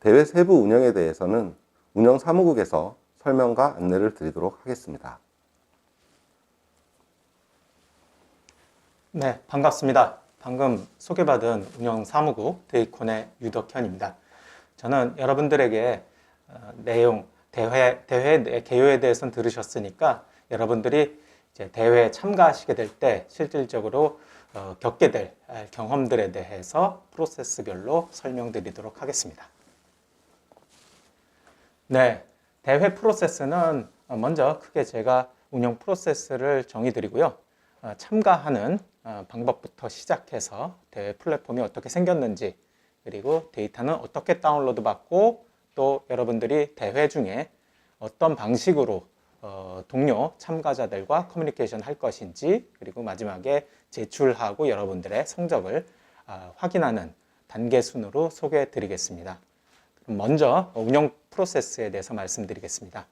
대회 세부 운영에 대해서는 운영 사무국에서 설명과 안내를 드리도록 하겠습니다. 네, 반갑습니다. 방금 소개받은 운영 사무국 데이콘의 유덕현입니다. 저는 여러분들에게 어, 내용 대회 대회 내- 개요에 대해서는 들으셨으니까 여러분들이 대회에 참가하시게 될 때 실질적으로 어, 겪게 될 아, 경험들에 대해서 프로세스별로 설명드리도록 하겠습니다. 네, 대회 프로세스는 어, 먼저 크게 제가 운영 프로세스를 정의 드리고요. 어, 참가하는 어, 방법부터 시작해서 대회 플랫폼이 어떻게 생겼는지 그리고 데이터는 어떻게 다운로드 받고 또 여러분들이 대회 중에 어떤 방식으로 어, 동료 참가자들과 커뮤니케이션 할 것인지 그리고 마지막에 제출하고 여러분들의 성적을 아, 확인하는 단계 순으로 소개해 드리겠습니다. 먼저 운영 프로세스에 대해서 말씀드리겠습니다.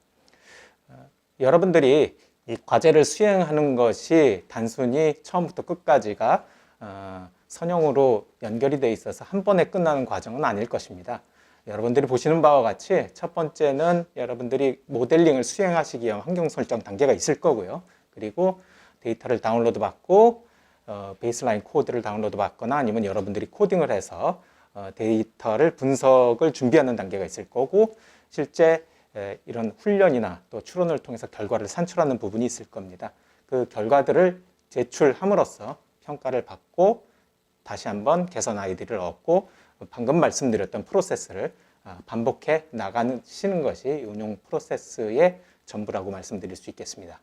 어, 여러분들이 이 과제를 수행하는 것이 단순히 처음부터 끝까지가 어, 선형으로 연결이 돼 있어서 한 번에 끝나는 과정은 아닐 것입니다. 여러분들이 보시는 바와 같이 첫 번째는 여러분들이 모델링을 수행하시기 위한 환경 설정 단계가 있을 거고요. 그리고 데이터를 다운로드 받고 어, 베이스라인 코드를 다운로드 받거나 아니면 여러분들이 코딩을 해서 어, 데이터를 분석을 준비하는 단계가 있을 거고 실제 에, 이런 훈련이나 또 추론을 통해서 결과를 산출하는 부분이 있을 겁니다. 그 결과들을 제출함으로써 평가를 받고 다시 한번 개선 아이디를 얻고 방금 말씀드렸던 프로세스를 아, 반복해 나가시는 것이 운용 프로세스의 전부라고 말씀드릴 수 있겠습니다.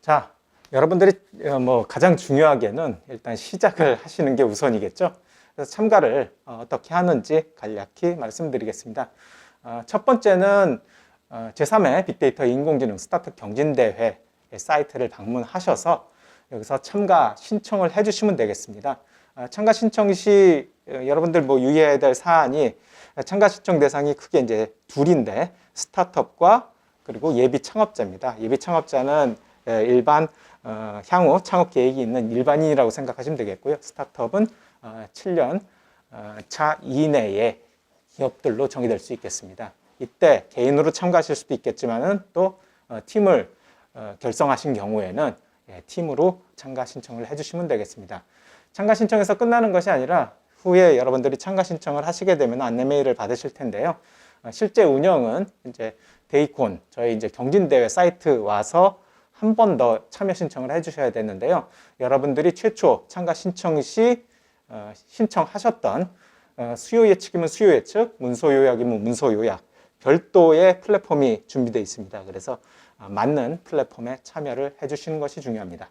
자, 여러분들이 어, 뭐 가장 중요하게는 일단 시작을 하시는 게 우선이겠죠. 그래서 참가를 어, 어떻게 하는지 간략히 말씀드리겠습니다. 어, 첫 번째는 어, 제3회 빅데이터 인공지능 스타트 경진대회 사이트를 방문하셔서 여기서 참가 신청을 해주시면 되겠습니다. 아, 참가 신청 시 어, 여러분들 뭐 유의해야 될 사안이 참가 신청 대상이 크게 이제 둘인데 스타트업과 그리고 예비 창업자입니다. 예비 창업자는 에, 일반 어, 향후 창업 계획이 있는 일반인이라고 생각하시면 되겠고요. 스타트업은 어, 7년 어, 차 이내의 기업들로 정의될 수 있겠습니다. 이때 개인으로 참가하실 수도 있겠지만은 또 어, 팀을 어, 결성하신 경우에는 예, 팀으로 참가 신청을 해주시면 되겠습니다. 참가 신청에서 끝나는 것이 아니라 후에 여러분들이 참가 신청을 하시게 되면 안내 메일을 받으실 텐데요. 어, 실제 운영은 이제 데이콘 저희 이제 경진대회 사이트 와서 한 번 더 참여 신청을 해주셔야 되는데요. 여러분들이 최초 참가 신청 시 어, 신청하셨던 어, 수요 예측이면 수요 예측, 문서 요약이면 문서 요약 별도의 플랫폼이 준비되어 있습니다. 그래서 어, 맞는 플랫폼에 참여를 해주시는 것이 중요합니다.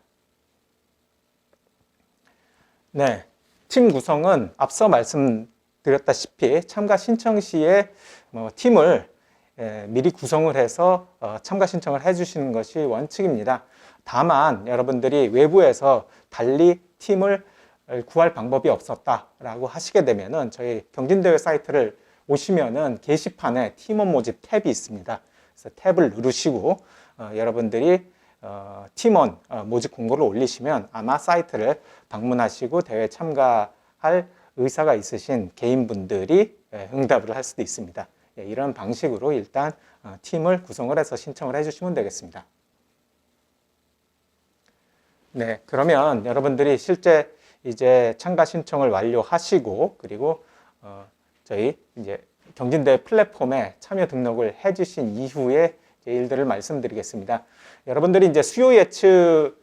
네, 팀 구성은 앞서 말씀드렸다시피 참가 신청 시에 뭐 팀을 예, 미리 구성을 해서 어, 참가 신청을 해주시는 것이 원칙입니다. 다만 여러분들이 외부에서 달리 팀을 구할 방법이 없었다라고 하시게 되면은 저희 경진대회 사이트를 오시면은 게시판에 팀원 모집 탭이 있습니다. 그래서 탭을 누르시고 어, 여러분들이 어, 팀원 어, 모집 공고를 올리시면 아마 사이트를 방문하시고 대회 참가할 의사가 있으신 개인분들이 예, 응답을 할 수도 있습니다. 예, 이런 방식으로 일단 어, 팀을 구성을 해서 신청을 해주시면 되겠습니다. 네, 그러면 여러분들이 실제 이제 참가 신청을 완료하시고 그리고 어, 저희 이제 경진대 플랫폼에 참여 등록을 해주신 이후에 일들을 말씀드리겠습니다. 여러분들이 이제 수요 예측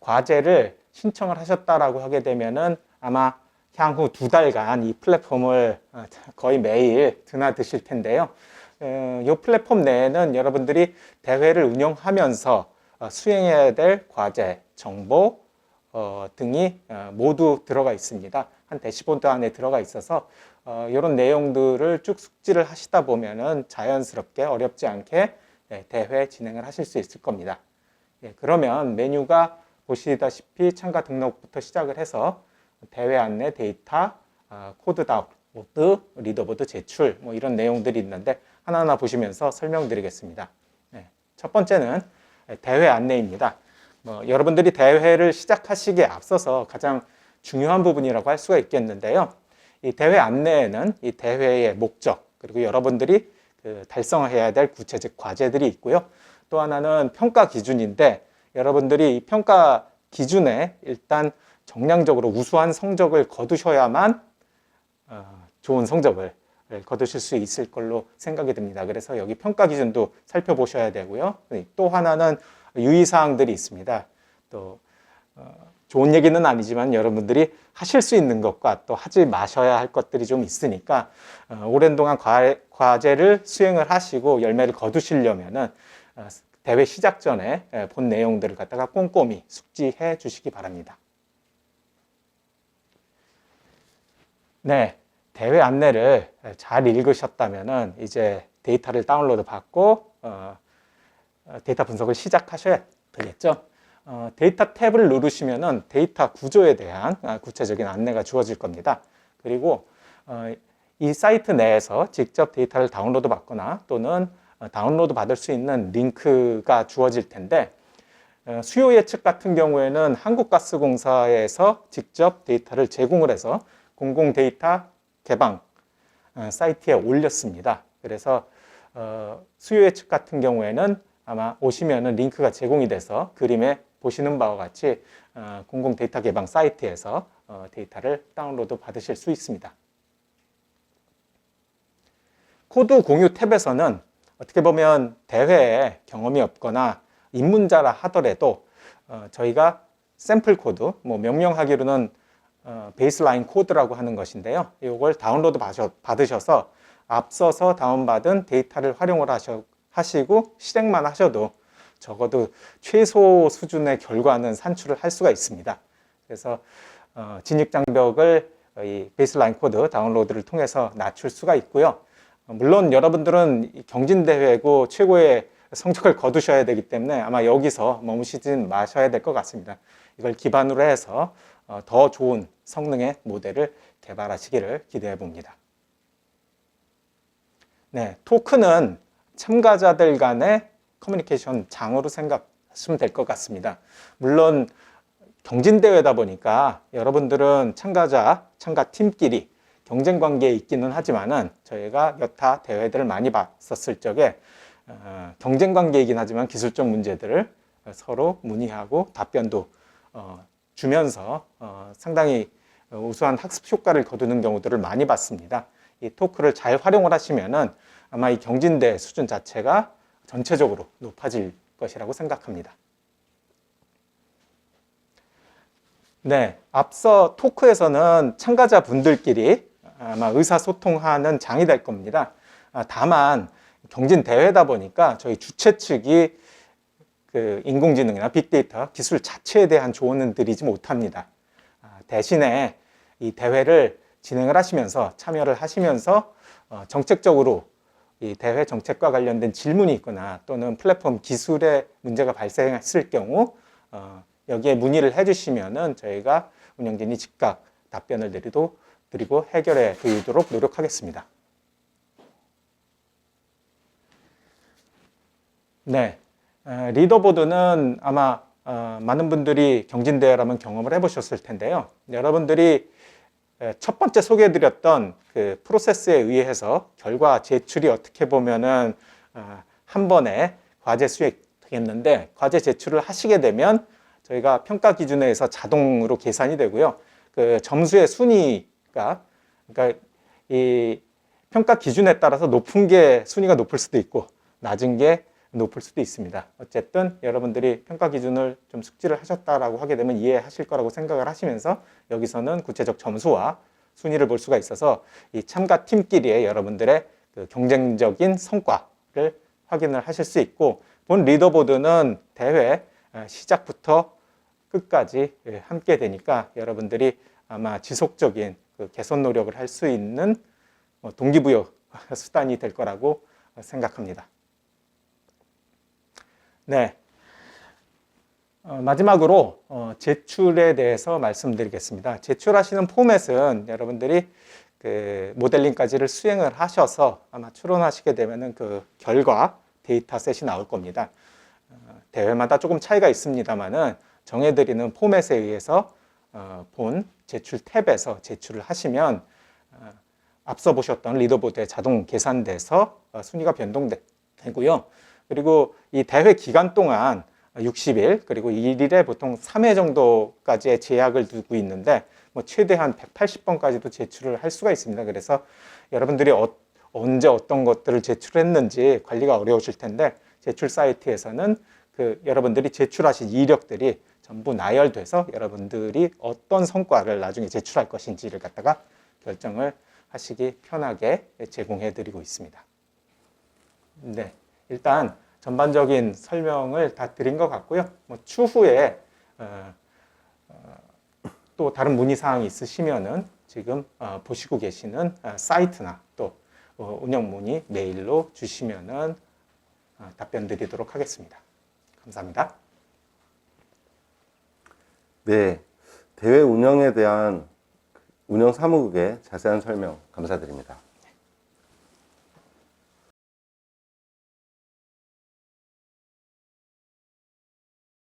과제를 신청을 하셨다라고 하게 되면은 아마 향후 두 달간 이 플랫폼을 어, 거의 매일 드나드실 텐데요. 어, 이 플랫폼 내에는 여러분들이 대회를 운영하면서 어, 수행해야 될 과제, 정보 어, 등이 어, 모두 들어가 있습니다. 한 대시보드 안에 들어가 있어서 어, 이런 내용들을 쭉 숙지를 하시다 보면은 자연스럽게 어렵지 않게 예, 대회 진행을 하실 수 있을 겁니다. 예, 그러면 메뉴가 보시다시피 참가 등록부터 시작을 해서 대회 안내 데이터, 어, 코드 다운로드, 리더보드 제출 뭐 이런 내용들이 있는데 하나하나 보시면서 설명드리겠습니다. 예, 첫 번째는 대회 안내입니다. 뭐 여러분들이 대회를 시작하시기에 앞서서 가장 중요한 부분이라고 할 수가 있겠는데요. 이 대회 안내에는 이 대회의 목적 그리고 여러분들이 그 달성해야 될 구체적 과제들이 있고요. 또 하나는 평가 기준인데 여러분들이 이 평가 기준에 일단 정량적으로 우수한 성적을 거두셔야만 어, 좋은 성적을 거두실 수 있을 걸로 생각이 듭니다. 그래서 여기 평가 기준도 살펴보셔야 되고요. 네, 또 하나는 유의사항들이 있습니다. 또 어, 좋은 얘기는 아니지만 여러분들이 하실 수 있는 것과 또 하지 마셔야 할 것들이 좀 있으니까 어, 오랜 동안 과, 과제를 수행을 하시고 열매를 거두시려면은 어, 대회 시작 전에 에, 본 내용들을 갖다가 꼼꼼히 숙지해 주시기 바랍니다. 네, 대회 안내를 잘 읽으셨다면은 이제 데이터를 다운로드 받고 어, 어, 데이터 분석을 시작하셔야 되겠죠. 어, 데이터 탭을 누르시면은 데이터 구조에 대한 아, 구체적인 안내가 주어질 겁니다. 그리고 어, 이 사이트 내에서 직접 데이터를 다운로드 받거나 또는 어, 다운로드 받을 수 있는 링크가 주어질 텐데 어, 수요 예측 같은 경우에는 한국가스공사에서 직접 데이터를 제공을 해서 공공 데이터 개방 어, 사이트에 올렸습니다. 그래서 어, 수요 예측 같은 경우에는 아마 오시면은 링크가 제공이 돼서 그림에 보시는 바와 같이 어, 공공 데이터 개방 사이트에서 어, 데이터를 다운로드 받으실 수 있습니다. 코드 공유 탭에서는 어떻게 보면 대회에 경험이 없거나 입문자라 하더라도 어, 저희가 샘플 코드, 뭐 명명하기로는 어, 베이스라인 코드라고 하는 것인데요. 이걸 다운로드 받으셔- 받으셔서 앞서서 다운받은 데이터를 활용을 하셔, 하시고 실행만 하셔도 적어도 최소 수준의 결과는 산출을 할 수가 있습니다. 그래서 어, 진입 장벽을 이 베이스라인 코드 다운로드를 통해서 낮출 수가 있고요. 어, 물론 여러분들은 이 경진대회고 최고의 성적을 거두셔야 되기 때문에 아마 여기서 머무시진 마셔야 될 것 같습니다. 이걸 기반으로 해서 어, 더 좋은 성능의 모델을 개발하시기를 기대해 봅니다. 네, 토크는 참가자들 간의 커뮤니케이션 장으로 생각하시면 될 것 같습니다. 물론 경진대회다 보니까 여러분들은 참가자, 참가팀끼리 경쟁 관계에 있기는 하지만은 저희가 여타 대회들을 많이 봤었을 적에 어, 경쟁 관계이긴 하지만 기술적 문제들을 서로 문의하고 답변도 어, 주면서 어, 상당히 우수한 학습 효과를 거두는 경우들을 많이 봤습니다. 이 토크를 잘 활용을 하시면은 아마 이 경진대 수준 자체가 전체적으로 높아질 것이라고 생각합니다. 네, 앞서 토크에서는 참가자 분들끼리 아마 의사소통하는 장이 될 겁니다. 아, 다만 경진 대회다 보니까 저희 주최 측이 그 인공지능이나 빅데이터 기술 자체에 대한 조언은 드리지 못합니다. 아, 대신에 이 대회를 진행을 하시면서 참여를 하시면서 어, 정책적으로 이 대회 정책과 관련된 질문이 있거나 또는 플랫폼 기술에 문제가 발생했을 경우 어, 여기에 문의를 해주시면은 저희가 운영진이 즉각 답변을 드리도 드리고 해결해 드리도록 노력하겠습니다. 네, 에, 리더보드는 아마 어, 많은 분들이 경진대회라면 경험을 해보셨을 텐데요. 여러분들이 에, 첫 번째 소개해드렸던 그 프로세스에 의해서 결과 제출이 어떻게 보면은 어, 한 번에 과제 수행 되겠는데 과제 제출을 하시게 되면 저희가 평가 기준에 의해서 자동으로 계산이 되고요. 그 점수의 순위 가 그러니까 이 평가 기준에 따라서 높은 게 순위가 높을 수도 있고 낮은 게 높을 수도 있습니다. 어쨌든 여러분들이 평가 기준을 좀 숙지를 하셨다라고 하게 되면 이해하실 거라고 생각을 하시면서 여기서는 구체적 점수와 순위를 볼 수가 있어서 이 참가 팀끼리의 여러분들의 그 경쟁적인 성과를 확인을 하실 수 있고 본 리더보드는 대회 시작부터 끝까지 예, 함께 되니까 여러분들이 아마 지속적인 그 개선 노력을 할 수 있는 뭐 동기부여 수단이 될 거라고 생각합니다. 네. 어, 마지막으로 어, 제출에 대해서 말씀드리겠습니다. 제출하시는 포맷은 여러분들이 그 모델링까지를 수행을 하셔서 아마 추론하시게 되면은 그 결과 데이터셋이 나올 겁니다. 어, 대회마다 조금 차이가 있습니다만은 정해드리는 포맷에 의해서 어, 본 제출 탭에서 제출을 하시면 어, 앞서 보셨던 리더보드에 자동 계산돼서 어, 순위가 변동되고요. 그리고 이 대회 기간 동안 60일 그리고 1일에 보통 3회 정도까지의 제약을 두고 있는데 뭐 최대한 180번까지도 제출을 할 수가 있습니다. 그래서 여러분들이 어- 언제 어떤 것들을 제출했는지 관리가 어려우실 텐데 제출 사이트에서는 그 여러분들이 제출하신 이력들이 전부 나열돼서 여러분들이 어떤 성과를 나중에 제출할 것인지를 갖다가 결정을 하시기 편하게 제공해 드리고 있습니다. 네. 일단 전반적인 설명을 다 드린 것 같고요. 뭐 추후에 어, 어, 또 다른 문의 사항이 있으시면은 지금 어, 보시고 계시는 어, 사이트나 또 어, 운영 문의 메일로 주시면은 어, 답변 드리도록 하겠습니다. 감사합니다. 네, 대회 운영에 대한 운영 사무국의 자세한 설명 감사드립니다.